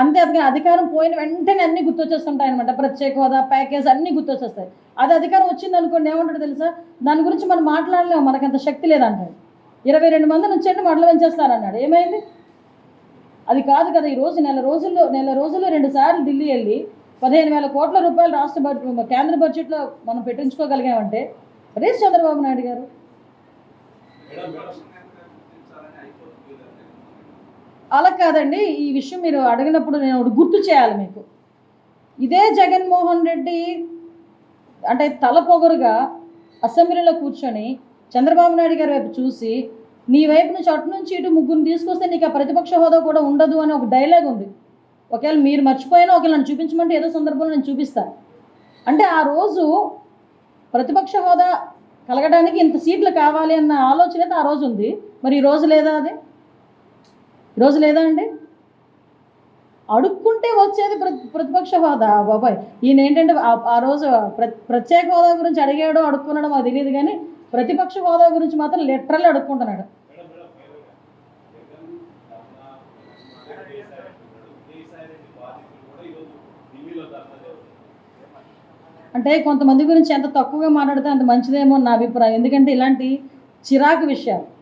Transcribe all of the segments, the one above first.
అంతే అది అధికారం పోయిన వెంటనే అన్ని గుర్తొచ్చేస్తుంటాయి అనమాట ప్రత్యేక హోదా ప్యాకేజ్ అన్నీ గుర్తొచ్చేస్తాయి. అది అధికారం వచ్చింది అనుకోండి ఏమంటాడు తెలుసా? దాని గురించి మనం మాట్లాడలేము మనకంత శక్తి లేదంటాడు ఇరవై రెండు మంది నుంచి మడలు పెంచేస్తారన్నాడు ఏమైంది? అది కాదు కదా ఈ రోజు నెల రోజుల్లో నెల రోజుల్లో రెండు సార్లు ఢిల్లీ వెళ్ళి పదిహేను వేల కోట్ల రూపాయలు రాష్ట్ర బడ్జెట్ కేంద్ర బడ్జెట్లో మనం పెట్టించుకోగలిగామంటే రేస్ చంద్రబాబు నాయుడు గారు. అలా కాదండి ఈ విషయం మీరు అడిగినప్పుడు నేను ఒకటి గుర్తు చేయాలి మీకు. ఇదే జగన్మోహన్ రెడ్డి అంటే తల పొగరుగా అసెంబ్లీలో కూర్చొని చంద్రబాబు నాయుడు గారి వైపు చూసి నీ వైపు నుంచి అటు నుంచి ఇటు ముగ్గురు తీసుకొస్తే నీకు ఆ ప్రతిపక్ష హోదా కూడా ఉండదు అని ఒక డైలాగ్ ఉంది. ఒకవేళ మీరు మర్చిపోయినా ఒకవేళ నన్ను చూపించమంటే ఏదో సందర్భంలో నేను చూపిస్తాను అంటే ఆ రోజు ప్రతిపక్ష హోదా కలగడానికి ఇంత సీట్లు కావాలి అన్న ఆలోచన అయితే ఆ రోజు ఉంది. మరి ఈ రోజు లేదా అది? ఈరోజు లేదా అండి? అడుక్కుంటే వచ్చేది ప్రతి ప్రతిపక్ష హోదా బాబాయ్. ఈయన ఏంటంటే ఆ- రోజు ప్ర ప్రత్యేక హోదా గురించి అడిగాడో అడుక్కున్నాడో మాకు తెలియదు కానీ ప్రతిపక్ష హోదా గురించి మాత్రం లిటరల్లీ అడుక్కుంటున్నాడు. అంటే కొంతమంది గురించి ఎంత తక్కువగా మాట్లాడితే అంత మంచిదేమో నా అభిప్రాయం. ఎందుకంటే ఇలాంటి చిరాకు విషయాలు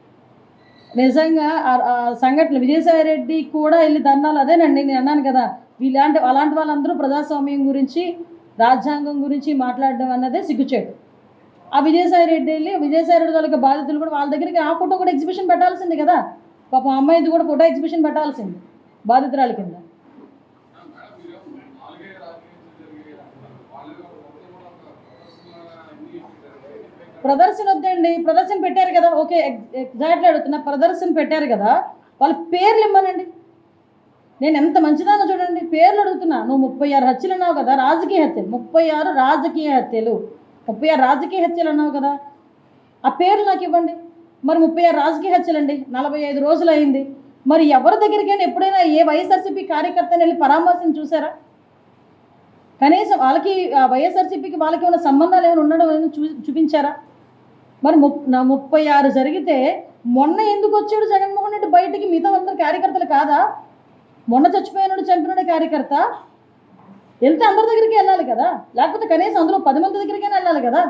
నిజంగా ఆ- సంఘటన విజయసాయి రెడ్డి కూడా వెళ్ళి ధర్నాలు అదేనండి నేను అన్నాను కదా వీలాంటి అలాంటి వాళ్ళందరూ ప్రజాస్వామ్యం గురించి రాజ్యాంగం గురించి మాట్లాడడం అన్నదే సిగ్గుచేటు. ఆ విజయసాయి రెడ్డి వెళ్ళి విజయసాయి రెడ్డి వాళ్ళకి బాధితులు కూడా వాళ్ళ దగ్గరికి ఆ ఫోటో కూడా ఎగ్జిబిషన్ పెట్టాల్సింది కదా పాపం అమ్మాయిది కూడా ఫోటో ఎగ్జిబిషన్ పెట్టాల్సింది బాధితురాల కింద. ప్రదర్శన వద్దండి ప్రదర్శన పెట్టారు కదా ఓకే ఎగ్జాక్ట్లీ అడుగుతున్నా ప్రదర్శన పెట్టారు కదా వాళ్ళ పేర్లు ఇమ్మనండి. నేను ఎంత మంచిదానో చూడండి పేర్లు అడుగుతున్నా. నువ్వు ముప్పై ఆరు హత్యలు అన్నావు కదా రాజకీయ హత్యలు ముప్పై ఆరు రాజకీయ హత్యలు ముప్పై ఆరు రాజకీయ హత్యలు అన్నావు కదా ఆ పేర్లు నాకు ఇవ్వండి. మరి ముప్పై ఆరు రాజకీయ హత్యలు అండి నలభై ఐదు రోజులు అయింది మరి ఎవరి దగ్గరికైనా ఎప్పుడైనా ఏ వైఎస్ఆర్సీపీ కార్యకర్తని వెళ్ళి పరామర్శం చూసారా? కనీసం వాళ్ళకి ఆ వైఎస్ఆర్సీపీకి వాళ్ళకి ఉన్న సంబంధాలు ఏమైనా ఉండడం ఏమైనా చూ చూపించారా? మరి ముప్ నా ముప్పై ఆరు జరిగితే మొన్న ఎందుకు వచ్చాడు జగన్మోహన్ రెడ్డి బయటికి? మిగతా అందరు కార్యకర్తలు కాదా? మొన్న చచ్చిపోయినాడు చంపినాడు కార్యకర్త. వెళ్తే అందరి దగ్గరికి వెళ్ళాలి కదా? లేకపోతే కనీసం అందులో పది మంది దగ్గరికైనా వెళ్ళాలి కదా?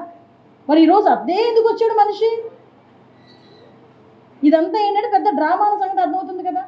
మరి ఈరోజు అదే ఎందుకు వచ్చాడు మనిషి? ఇదంతా ఏంటంటే పెద్ద డ్రామా సంగతి అర్థమవుతుంది కదా.